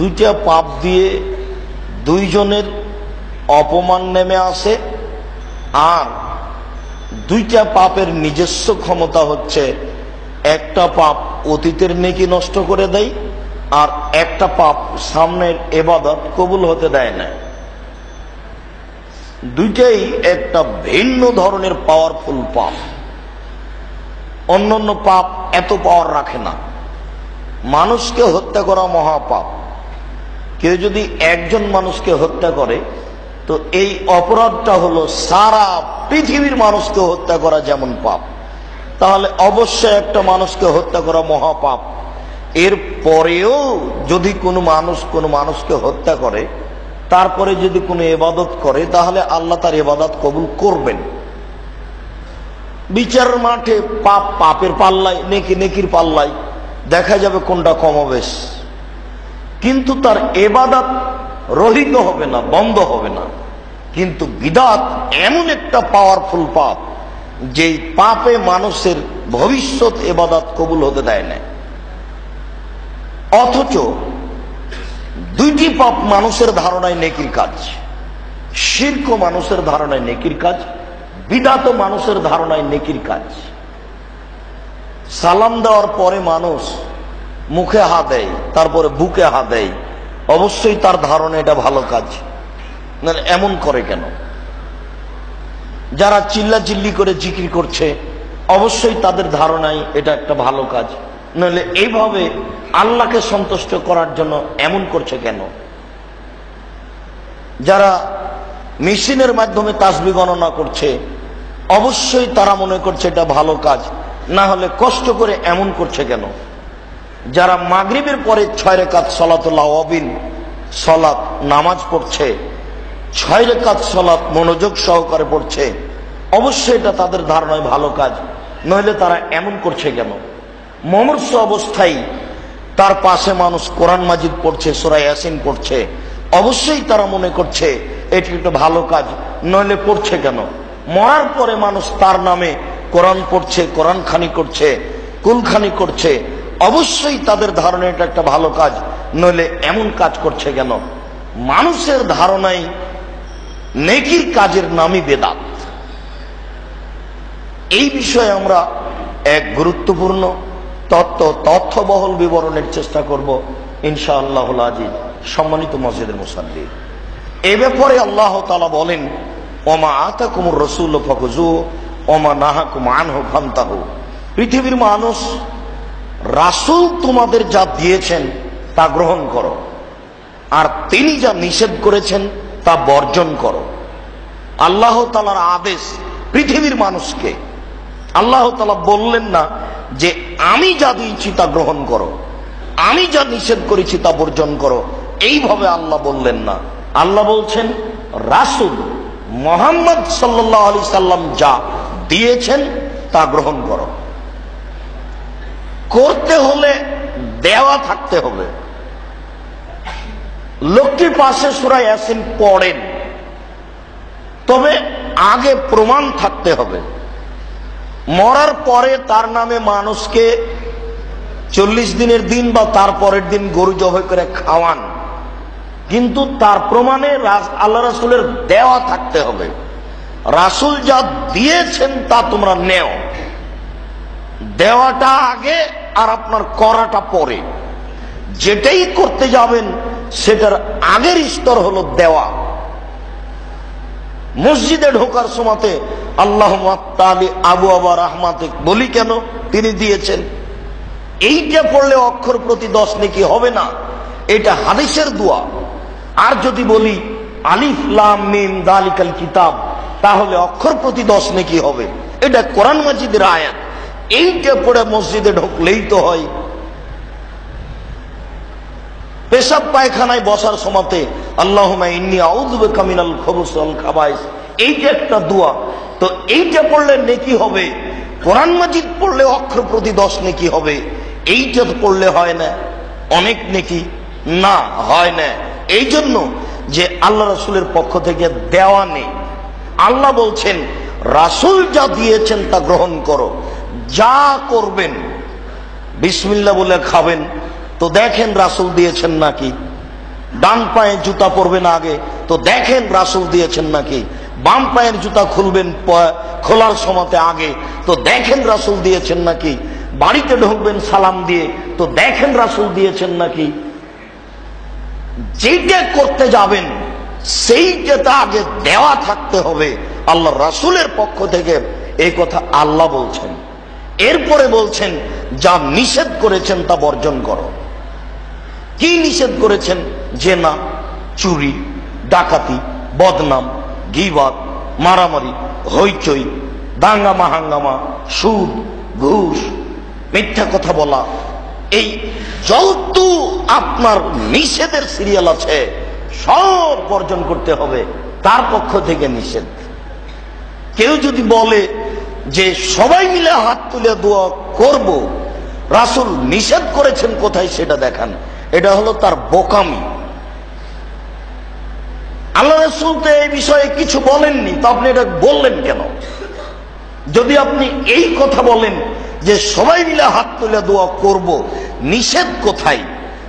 দুইটা পাপ দিয়ে দুইজনের অপমান নেমে আসে, আর দুইটা পাপের নিজস্ব ক্ষমতা হচ্ছে, একটা পাপ অতীতের নেকি নষ্ট করে দেয়, আর একটা পাপ সামনের এবাদত কবুল হতে দেয় না। দুইটাই একটা ভিন্ন ধরনের পাওয়ারফুল পাপ। অন্যান্য পাপ এত পাওয়ার রাখে না। মানুষকে হত্যা করা মহাপাপ। কেউ যদি একজন মানুষকে হত্যা করে, তো এই অপরাধটা হলো সারা পৃথিবীর মানুষকে হত্যা করা যেমন পাপ। তাহলে অবশ্যই একটা মানুষকে হত্যা করা মহাপাপ। এর পরেও যদি কোনো মানুষ কোনো মানুষকে হত্যা করে, তারপরে যদি কোনো এবাদত করে, তাহলে আল্লাহ তার এবাদত কবুল করবেন। বিচারের মাঠে পাপ পাপের পাল্লায়, নেকি নেকির পাল্লায় দেখা যাবে কোনটা কমবেশ কিন্তু তার এবাদাত রহিত হবে না, বন্ধ হবে না। কিন্তু বিদাত এমন একটা পাওয়ারফুল পাপ, যেই পাপে মানুষের ভবিষ্যৎ এবাদাত কবুল হতে দেয় না অথচ দুইটি পাপ মানুষের ধারণায় নেকির কাজ, শির্ক মানুষের ধারণায় নেকির কাজ, বিদাত মানুষের ধারণায় নেকির কাজ। সালাম দেওয়ার পরে মানুষ মুখে হা দেয় তারপরে বুকে হা দেয় অবশ্যই তার ধারণা এটা ভালো কাজ। এমন করে কেন? যারা চিল্লা চিল্লি করে জিকির করছে, অবশ্যই তাদের ধারণায় এটা একটা ভালো কাজ। নইলে এইভাবে আল্লাহকে সন্তুষ্ট করার জন্য এমন করছে কেন? যারা মেশিনের মাধ্যমে তাসবি গণনা করছে, অবশ্যই তারা মনে করছে এটা ভালো কাজ। না হলে কষ্ট করে এমন করছে কেন? যারা মাগরিবের পরে ছয় রেখাত সলাতুল্লাহ অবিন সলাৎ নামাজ পড়ছে, ছয় রেখাত সলাৎ মনোযোগ সহকারে পড়ছে, অবশ্যই এটা তাদের ধারণায় ভালো কাজ, নইলে তারা এমন করছে কেন? মমর্ষ অবস্থায় তার পাশে মানুষ কোরআন মাজিদ পড়ছে সোরাই ইয়াসিন পড়ছে, অবশ্যই তারা মনে করছে এটি একটা ভালো কাজ, নইলে পড়ছে কেন? মরার পরে মানুষ তার নামে কোরআন পড়ছে কোরআন খানি করছে, কুলখানি করছে অবশ্যই তাদের ধারণা এটা একটা ভালো কাজ, নইলে এমন কাজ করছে কেন? মানুষের ধারণাই নেকির কাজের নামই বেদাত। এই বিষয়ে আমরা এক গুরুত্বপূর্ণ তত্ত্ব, তথ্যবহল বিবরণের চেষ্টা করব ইনশা আল্লাহ আজিজ, সম্মানিত মসজিদের মুসাল্লি এ ব্যাপারে আল্লাহ তালা বলেন, ওমা আতা কুমুর রসুল ফকজু ওমা নাহা কুমান হো ফান্তাহু। পৃথিবীর মানুষ রাসুল তোমাদের যা দিয়েছেন, তা গ্রহণ করো। আর তিনি যা নিষেধ করেছেন, তা বর্জন করো। আল্লাহ তালার আদেশ পৃথিবীর মানুষকে। আল্লাহ তালা বললেন না যে, আমি যা দিয়েছি, তা গ্রহণ করো। আমি যা নিষেধ করেছি, তা বর্জন করো। এইভাবে আল্লাহ বললেন না। আল্লাহ বলছেন, রাসুল মোহাম্মদ সাল্লাহ আলি সাল্লাম যা দিয়েছেন, তা গ্রহণ করো। করতে হলে দেওয়া থাকতে হবে। লোকটি পাশে সুরাই আসেন পড়েন। তবে আগে প্রমাণ থাকতে হবে। মরার পরে তার নামে মানুষকে চল্লিশ দিনের দিন বা তার পরের দিন গরু জবাই করে খাওয়ান। কিন্তু তার প্রমাণে আল্লাহ রাসুলের দেওয়া থাকতে হবে। রাসুল যা দিয়েছেন তা তোমরা নেও। দেওয়াটা আগে আর আপনার করাটা পরে। যেটাই করতে যাবেন, সেটার আগের স্তর হলো দেওয়া। মসজিদে ঢোকার সময়তে আল্লাহ আবু আবা রহমাতে বলি কেন? তিনি দিয়েছেন। এইটা পড়লে অক্ষর প্রতি দশ নাকি হবে না। এটা হাদিসের দোয়া। আর যদি বলি আলিফ লাম দালিকাল কিতাব, তাহলে অক্ষর প্রতি দশ নাকি হবে। এটা কোরআন মাজিদের আয়াত। এইটা পড়ে মসজিদে ঢুকলেই তো হয়। পেশাব পায়খানায় বসার সময়তে আল্লাহ ইন্নি আউযুবে কামিনাল খবুসল খাবাইস। এইটা একটা দোয়া। তো এইটা পড়লে নেকি হবে? কোরআন মাজিদ পড়লে অক্ষর প্রতি দশ নেকি হবে? এইটা পড়লে হয় না। অনেক নেকি? না, হয় না। এই জন্য যে আল্লাহ রাসুলের পক্ষ থেকে দেওয়া নেই। আল্লাহ বলছেন, রাসুল যা দিয়েছেন তা গ্রহণ করো। যা করবেন বিসমিল্লা বলে খাবেন, তো দেখেন রাসুল দিয়েছেন নাকি? ডান পায়ে জুতা পরবেন আগে, তো দেখেন রাসুল দিয়েছেন নাকি? বাম পায়ের জুতা খুলবেন খোলার সময়তে আগে, তো দেখেন রাসুল দিয়েছেন নাকি? বাড়িতে ঢুকবেন সালাম দিয়ে, তো দেখেন রাসুল দিয়েছেন নাকি? যেটা করতে যাবেন সেইটাতে আগে দেওয়া থাকতে হবে। আল্লাহ রাসুলের পক্ষ থেকে এই কথা আল্লাহ বলছেন। এরপরে বলছেন, যা নিষেধ করেছেন তা বর্জন করো। কি নিষেধ করেছেন? যে না চুরি, ডাকাতি, বদনাম, গিবাদ, মারামারি, হইচই দাঙ্গামা হাঙ্গামা সুদ, ঘুষ, মিথ্যা কথা বলা। এই যত আপনার নিষেধের সিরিয়াল আছে, সব বর্জন করতে হবে। তার পক্ষ থেকে নিষেধ। কেউ যদি বলে যে সবাই মিলে হাত তুলে দোয়া করব, রাসুল নিষেধ করেছেন কোথায় সেটা দেখান। এটা হলো তার বোকামি। আল্লাহ রসুল তো এই বিষয়ে কিছু বলেননি, তো আপনি এটা বললেন কেন? যদি আপনি এই কথা বলেন যে সবাই মিলে হাত তুলে দোয়া করব, নিষেধ কোথায়?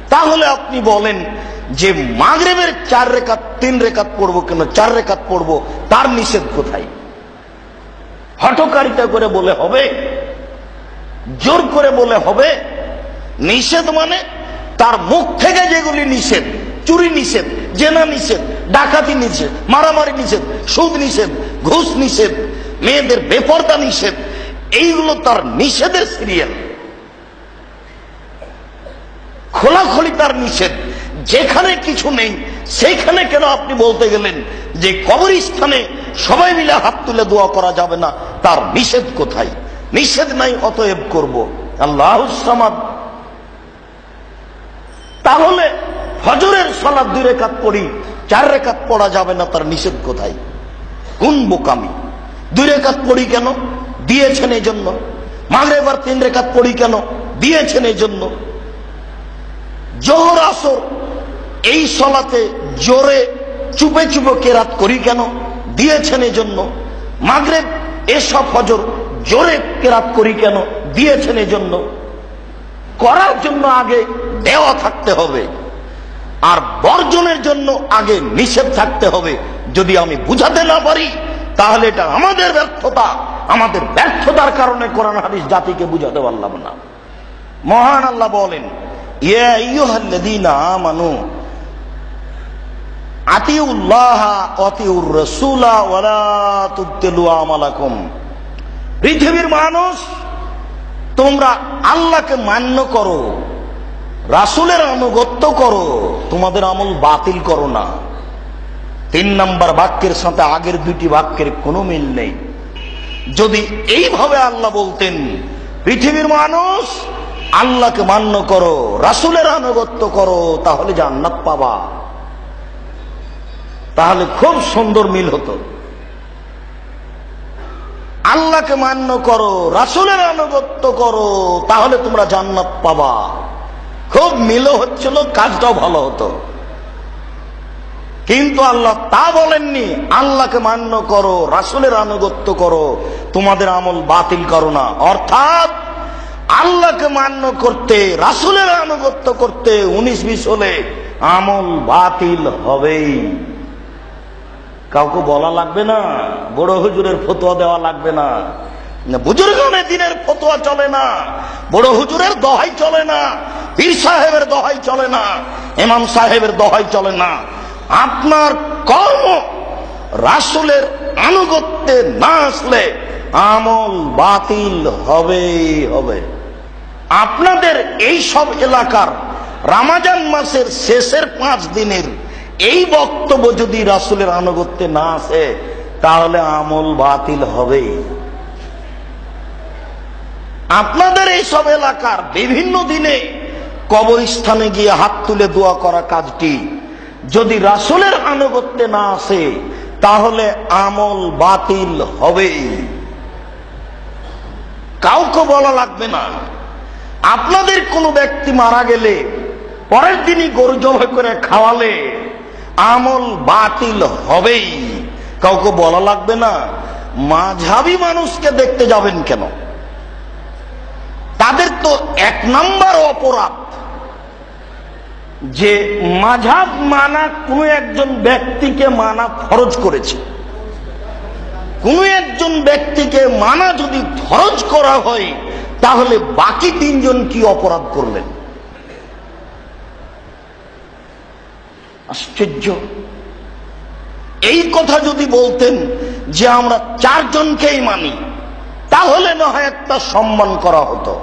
তাহলে আপনি বলেন যে মাগরেবের চার রেখাত, তিন রেখাত পড়ব কেন? চার রেখাত পড়ব, তার নিষেধ কোথায়? হঠকারিতা করে বলে হবে, জোর করে বলে হবে, নিষেধ মানে তার মুখ থেকে যেগুলি নিষেধ, চুরি নিষেধ, জেনা নিষেধ, ডাকাতি নিষেধ, মারামারি নিষেধ, সুদ নিষেধ, ঘুষ নিষেধ, মেয়েদের বেপর্দা নিষেধ, এইগুলো তার নিষেধের সিরিয়াল খোলাখলি তার নিষেধ। যেখানে কিছু নেই সেখানে কেন আপনি বলতে গেলেন যে কবরস্থানে সবাই মিলে হাত তুলে দোয়া করা যাবে না। তার নিষেধ কোথায়? নিষেধ নাই, অতএব করব। আল্লাহ তাহলে ফজরের সলাদ দুই রেখাত পড়ি, চার রেখাত পড়া যাবে না, তার নিষেধ কোথায়? কোন বোকামি? দুই রেখাত পড়ি কেন? দিয়েছেন এই জন্য মাগরেবার তিন রেখাত পড়ি কেন? দিয়েছেন এই জন্য জোহর আসর, এই সলাতে জোরে চুপে চুপে কেরাত করি কেন? দিয়েছেন এই জন্য মাগরেব, এসব ফজর জোরে কেরাত করি কেন? দিয়েছেন এই জন্য করার জন্য আগে দেওয়া থাকতে হবে। আর বর্জনের জন্য আগে নিষেধ থাকতে হবে। যদি আমি বুঝাতে না পারি, তাহলে এটা আমাদের ব্যর্থতা। আমাদের ব্যর্থতার কারণে কোরআন হাদিস জাতিকে বুঝাতে পারলাম না। মহান আল্লাহ বলেন, ইয়া আইয়ুহাল্লাযীনা আমানু পৃথিবীর মানুষ, তোমরা আল্লাহকে মান্য করো, রাসুলের আনুগত্য করো, তোমাদের আমল বাতিল করো না। তিন নাম্বার বাক্যের সাথে আগের দুটি বাক্যের কোনো মিল নেই। যদি এইভাবে আল্লাহ বলতেন, পৃথিবীর মানুষ আল্লাহকে মান্য করো, রাসুলের আনুগত্য করো, তাহলে জান্নাত পাবা। তাহলে খুব সুন্দর মিল হতো। আল্লাহকে মান্য করো, রাসুলের আনুগত্য করো, তাহলে তোমরা জান্নাত পাবা। খুব মিল হচ্ছিল, কাজটাও ভালো হতো। কিন্তু আল্লাহ তা বলেননি, আল্লাহকে মান্য করো, রাসুলের আনুগত্য করো, তোমাদের আমল বাতিল করো না। অর্থাৎ আল্লাহকে মান্য করতে, রাসুলের আনুগত্য করতে, উনিশ বিশ হলে আমল বাতিল হবেই। কাউকে বলা লাগবে না। বড় হুজুরের ফতোয়া দেওয়া লাগবে না। বুজুর্গনের দিনের ফতোয়া চলে না। বড় হুজুরের দহাই চলে না। পীর সাহেবের দহাই চলে না। ইমাম সাহেবের দহাই চলে না। আপনার কর্ম রাসুলের আনুগত্যে না আসলে আমল বাতিল হবে হবে। আপনাদের এই সব এলাকার রামাজান মাসের শেষের পাঁচ দিনের এই বক্তব্য যদি রাসুলের আনুগত্যে না আসে, তাহলে আমল বাতিল হবে আপনাদের এই সব এলাকার বিভিন্ন দিনে কবরস্থানে গিয়ে হাত তুলে দোয়া করা কাজটি যদি রাসুলের আনুগত্যে না আসে, তাহলে আমল বাতিল হবে কাউকে বলা লাগবে না। আপনাদের কোনো ব্যক্তি মারা গেলে পরের দিনই গরু জবাই করে খাওয়ালে। আমল বাতিল হবেই। কাউকে বলা লাগবে না। মাঝাবি মানুষকে দেখতে যাবেন কেন? তাদের তো এক নাম্বার অপরাধ যে মাঝাব মানা কোনো একজন ব্যক্তিকে মানা ফরজ করেছে। কোনো একজন ব্যক্তিকে মানা যদি ফরজ করা হয়, তাহলে বাকি তিনজন কি অপরাধ করলেন? আশ্চর্য। এই কথা যদি বলতেন যে আমরা চারজনকেই মানি, তাহলে না হয় একটা সম্মান করা হতো।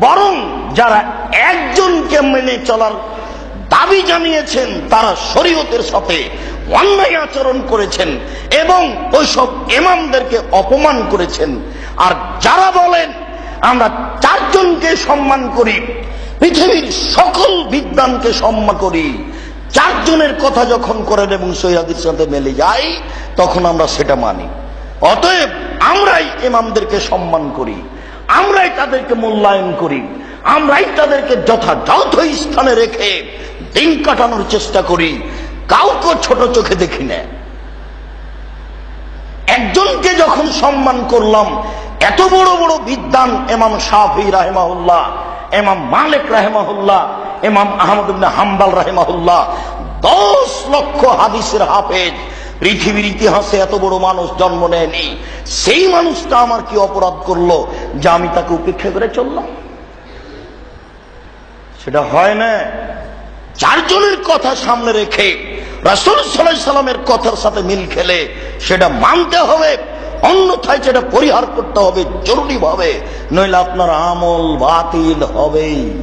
বরং যারা একজনকে মেনে চলার দাবি জানিয়েছেন, তারা শরীয়তের সাথে অন্যায় আচরণ করেছেন এবং ওইসব ইমামদেরকে অপমান করেছেন। আর যারা বলেন, আমরা চারজনকে সম্মান করি পৃথিবীর সকল বিদ্যানকে সম্মান করি। চারজনের কথা যখন করেন এবং সৈয়াদের সাথে মেলে যায় তখন আমরা সেটা মানি। অতএব আমরাই ইমামদেরকে সম্মান করি, আমরাই তাদেরকে মূল্যায়ন করি, আমরাই তাদেরকে যথাযথ স্থানে রেখে দিন কাটানোর চেষ্টা করি। কাউকে ছোট চোখে দেখি না। একজনকে যখন সম্মান করলাম, এত বড় বড় বিদ্যান এমাম শাহি রাহেমাহুল্লাহ এমাম মালিক রাহেমাহুল্লাহ এমাম আহমদ হাম্বাল রাহেমাহুল্লাহ, দশ লক্ষ হাদিসের হাফেজ। পৃথিবীর ইতিহাসে এত বড় মানুষ জন্ম নেয়নি। সেই মানুষটা আমার কি অপরাধ করল যে আমি তাকে উপেক্ষা করে চললাম? সেটা হয় না। চারজনের কথা সামনে রেখে রাসুল সাল্লাহ সাল্লামের কথার সাথে মিল খেলে সেটা মানতে হবে। অন্যথায় সেটা পরিহার করতে হবে জরুরি ভাবে নইলে আপনার আমল বাতিল হবেই।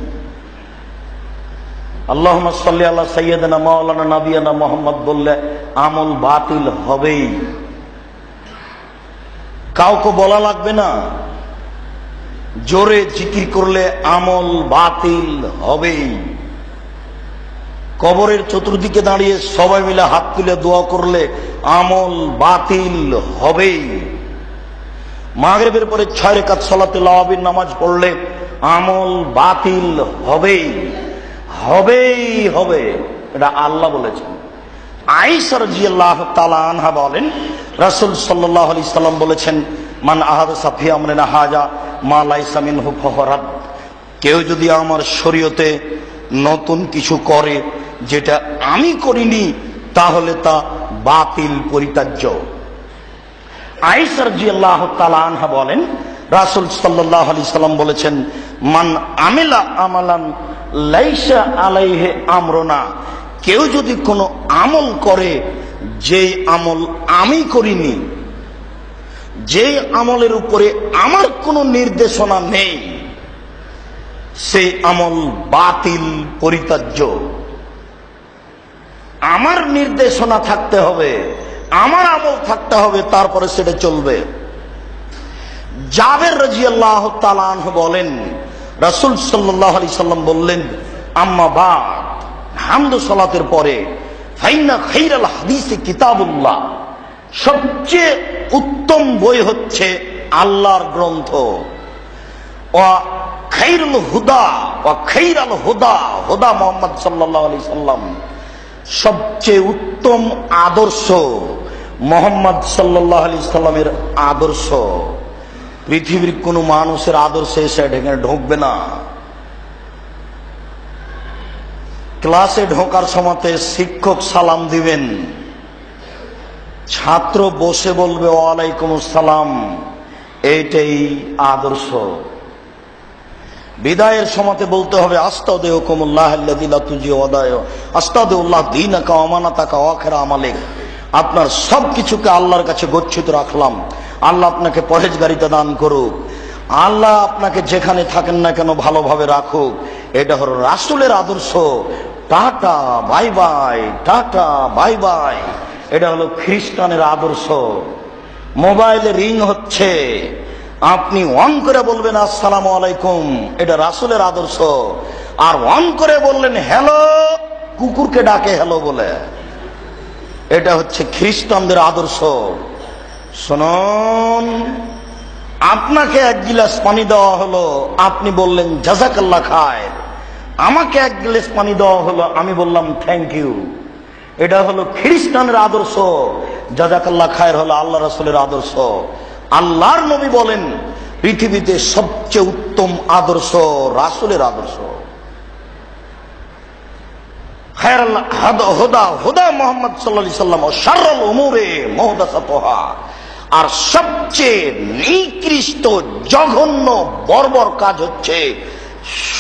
আল্লাহ সাল্লি আল্লাহ সৈয়দনা মাওলানা নাবিয়ানা মোহাম্মদ বললে, আমল বাতিল হবেই। কাউকে বলা লাগবে না। জোরে জিকির করলে আমল বাতিল হবেই। কবরের চতুর্দিকে দাঁড়িয়ে সবাই মিলে হাত তুলে দোয়া করলে আমল বাতিল হবেই। মাগরেবের পরে ছয় রেখাত সলাতে লাওয়াবির নামাজ পড়লে আমল বাতিল হবেই। হবেই, হবে। এটা আল্লাহ বলেছেন। আইসার জিয়াল্লাহ তালা আনহা বলেন, রাসুল সাল্লাহ আলি সাল্লাম বলেছেন, মান আহাদ সাফি আমরে না হাজা, মা লাইসামিন হু কেউ যদি আমার শরীয়তে নতুন কিছু করে যেটা আমি করিনি, তাহলে তা বাতিল পরিত্যাজ্য। আইসার জিয়াল্লাহ তালা আনহা বলেন, রাসুল সাল্লাহ আলি সাল্লাম বলেছেন, মান আমেলা আমালান লাইসা আলাইহে আমরনা। কেউ যদি কোনো আমল করে যে আমল আমি করিনি যে আমলের উপরে আমার কোনো নির্দেশনা নেই, সেই আমল বাতিল পরিত্যাজ্য। আমার নির্দেশনা থাকতে হবে, আমার আমল থাকতে হবে, তারপরে সেটা চলবে। জাবের রাজিয়াল্লাহ তালান বলেন, রাসুল সাল্লাহ আলি সাল্লাম বললেন, আম্মা বাদ, হামদ সলাতের পরে ফাইনা খৈরাল হাদিসে কিতাবুল্লাহ। সবচেয়ে উত্তম বই হচ্ছে আল্লাহর গ্রন্থ। খৈরুল হুদা ও খৈরাল হুদা হুদা মোহাম্মদ সাল্লাহ আলি সাল্লাম। সবচেয়ে উত্তম আদর্শ মোহাম্মদ সাল্লাহ আলি সাল্লামের আদর্শ। পৃথিবীর কোন মানুষের আদর্শে এসে এখানে ঢুকবে না। ক্লাসে ঢোকার সময়তে শিক্ষক সালাম দিবেন। ছাত্র বসে বলবে, ওয়ালাইকুম সালাম এইটাই আদর্শ। বিদায়ের সময়তে বলতে হবে আস্তাদে হুকুমুল্লাহ তুজি ওদায় আস্তাদে উল্লাহ দিন আমালেক। আপনার সব কিছুকে আল্লাহর কাছে গচ্ছিত রাখলাম। আল্লাহ আপনাকে পরেজগারিতা দান করুক। আল্লাহ আপনাকে যেখানে থাকেন না কেন ভালোভাবে রাখুক। এটা হলো রাসুলের আদর্শ। Tata, bye bye, tata, bye bye. এটা হলো খ্রিস্টানের আদর্শ। মোবাইলে রিং হচ্ছে। আপনি অন করে বলবেন, আসসালাম আলাইকুম, এটা রাসুলের আদর্শ। আর অন করে বললেন, হ্যালো, কুকুরকে ডাকে হ্যালো বলে। এটা হচ্ছে খ্রিস্টানদের আদর্শ। শুনুন, আপনাকে এক গিলাস পানি দেওয়া হলো, আপনি বললেন জাজাকাল্লা খায়। আমাকে এক গ্লাস পানি দেওয়া হলো, আমি বললাম, থ্যাংক ইউ। এটা হলো খ্রিস্টানের আদর্শ। জাজাকাল্লা খায়ের হলো আল্লাহ রসুলের আদর্শ। আল্লাহর নবী বলেন, পৃথিবীতে সবচেয়ে উত্তম আদর্শ রাসুলের আদর্শ। আর সবচেয়ে নিকৃষ্ট, জঘন্য, বর্বর কাজ হচ্ছে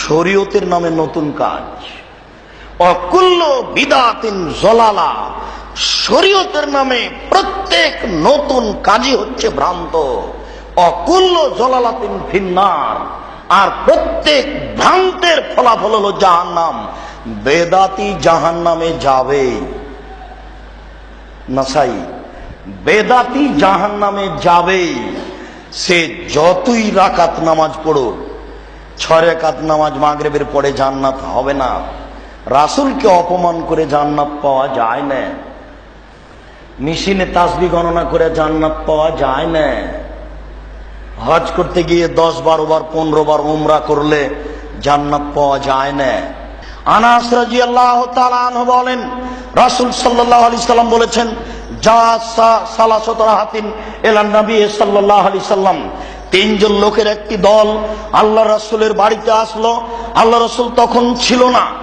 শরীয়তের নামে নতুন কাজ। অকুল্ল বিদাতিন জলালা শরীয়তের নামে প্রত্যেক নতুন কাজই হচ্ছে ভ্রান্ত। অকুল্ল জলালাতিন ফিন্নার। আর প্রত্যেক ভ্রান্তের ফলাফল হলো জাহান নাম বেদাতি জাহান নামে যাবে। নাসাই, বেদাতি জাহান নামে যাবে। সে যতই রাকাত নামাজ পড়ো ছয় রেখাত নামাজ মাগরেবের পরে জান্নাত হবে না। রাসুলকে অপমান করে জান্নাত পাওয়া যায় না। মেশিনে তাসবি গণনা করে জান্নাত পাওয়া যায় না। হজ করতে গিয়ে দশ বারো বার, পনেরো বার উমরা করলে জান্নাত পাওয়া যায় না। আনাস বলেন হাতিন তিনজন লোকের একটি দল আল্লাহ রাসুলের বাড়িতে আসলো। আল্লাহ রসুল তখন ছিল না।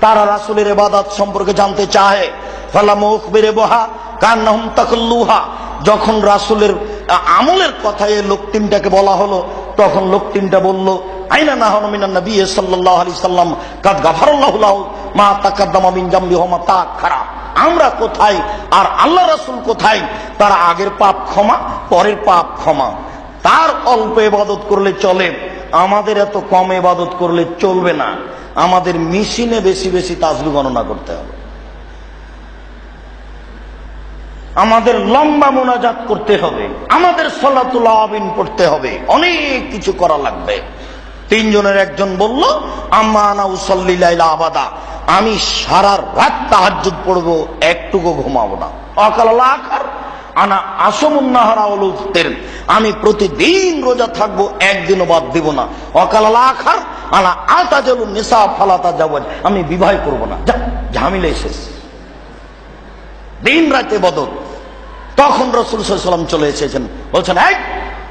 তারা ইবাদাত সম্পর্কে জানতে চায়। যখন রাসুলের আমলের কথায় এই লোক তিনটাকে বলা হলো, তখন লোক তিনটা বলল, আইনা না হন মিনান নবী সাল্লাহ আলি সাল্লাম, কাদ গাফারুল্লাহ লাহু মা তা খারাপ আমরা কোথায় আর আল্লাহ রাসূল কোথায়? তার আগের পাপ ক্ষমা, পরের পাপ ক্ষমা। তার অল্প ইবাদত করলে চলে। আমাদের এত কম ইবাদত করলে চলবে না। আমাদের মেশিনে বেশি বেশি তাজবি গণনা করতে হবে। আমাদের লম্বা মোনাজাত করতে হবে। আমাদের সলাতুল আবিন পড়তে হবে। অনেক কিছু করা লাগবে। তিনজনের একজন বলল আবাদা। আমি সারা রাত তাহাজ্জুদ পড়ব, একটুকু ঘুমাবো না। অকাল আখার আনা আসমুন্নাহারা উলুফতের। আমি প্রতিদিন রোজা থাকব, একদিনও বাদ দিব না। অকাল আখার আনা আতা জলু নিসা ফালাতা যাব আমি বিবাহ করব না। যা ঝামিলে শেষ। দিন রাতে বদল। তখন রসুল সাল্লাম চলে এসেছেন। বলছেন, এই,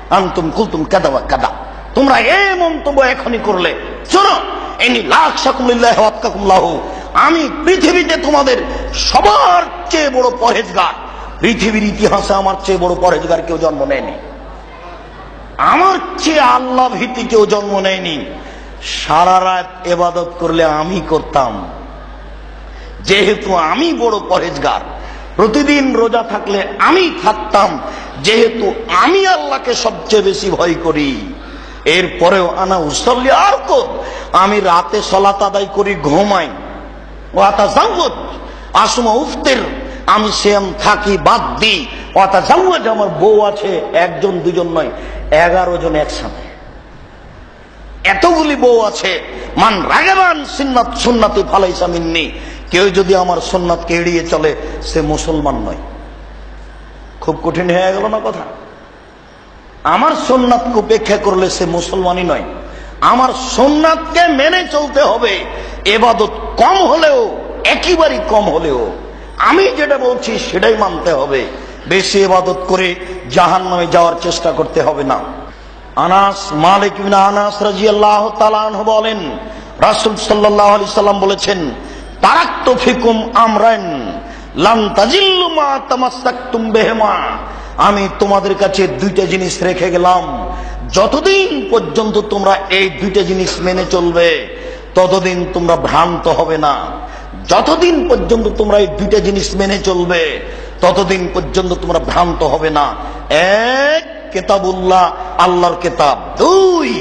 আন্তুম কুলতুম কাদা বা কাদা। তোমরা এই মন্তব্য এখনই করলে। শোনো এনি লাখ সাকুমিল্লাহ আমি পৃথিবীতে তোমাদের সবার চেয়ে বড় পরহেজগার। পৃথিবীর ইতিহাসে আমার চেয়ে বড় পরহেজগার কেউ জন্ম নেয়নি। আমার চেয়ে আল্লাহ ভীতি কেউ জন্ম নেয়নি। সারা রাত এবাদত করলে আমি করতাম। যেহেতু আমি বড় পরেজগার প্রতিদিন রোজা থাকলে আমি থাকতাম। যেহেতু আমি আল্লাহকে সবচেয়ে বেশি ভয় করি। এরপরেও আনা উসল্লি আর তো আমি রাতে সলাত আদায় করি, ঘুমাই। ও আসমা উফতের। আমি সেম থাকি বাদ দিই জাউদ আমার বউ আছে, একজন, দুজন নয়, এগারো জন একসাথে। এতগুলি বউ আছে। মান রাগেবান সিন্নাত সুন্নাতি ফালাইসা মিন্নি। কেউ যদি আমার সুন্নাতকে এড়িয়ে চলে, সে মুসলমান নয়। খুব কঠিন হয়ে গেল না কথা? আমার সোননাথকে উপেক্ষা করলে সে মুসলমানই নয়। আমার সোননাথকে মেনে চলতে হবে। এবাদত কম হলেও, একেবারেই কম হলেও আমি যেটা বলছি সেটাই মানতে হবে। বেশি এবাদত করে জাহান নামে যাওয়ার চেষ্টা করতে হবে না। আনাস, মালিক আনাস রাজিয়াল্লাহ তাআলা বলেন, রাসূল সাল্লাল্লাহু আলাইহি সাল্লাম বলেছেন, তারাক্তু ফিকুম আমরান আমি তোমাদের কাছে দুইটা জিনিস রেখে গেলাম। যতদিন পর্যন্ত তোমরা এই দুইটা জিনিস মেনে চলবে, ততদিন তোমরা ভ্রান্ত হবে না। যতদিন পর্যন্ত তোমরা এই দুইটা জিনিস মেনে চলবে, ততদিন পর্যন্ত তোমরা ভ্রান্ত হবে না। এক কেতাবুল্লাহ, আল্লাহর কেতাব। দুই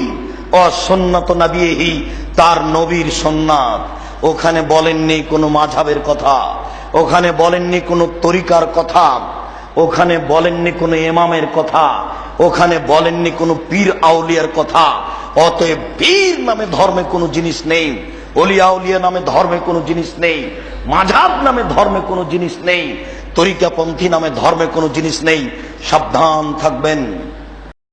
অসন্নত নাবিয়েহি, তার নবীর সন্ন্যাত ওখানে বলেননি কোনো মাঝাবের কথা, ওখানে বলেননি কোনো তরিকার কথা, ওখানে বলেননি কোনো এমামের কথা, ওখানে বলেননি কোনো পীর আউলিয়ার কথা। অতএব পীর নামে ধর্মে কোনো জিনিস নেই। অলিয়া উলিয়া নামে ধর্মে কোনো জিনিস নেই, মাঝাব নামে ধর্মে কোনো জিনিস নেই, তরিকাপন্থী নামে ধর্মে কোনো জিনিস নেই, সাবধান থাকবেন।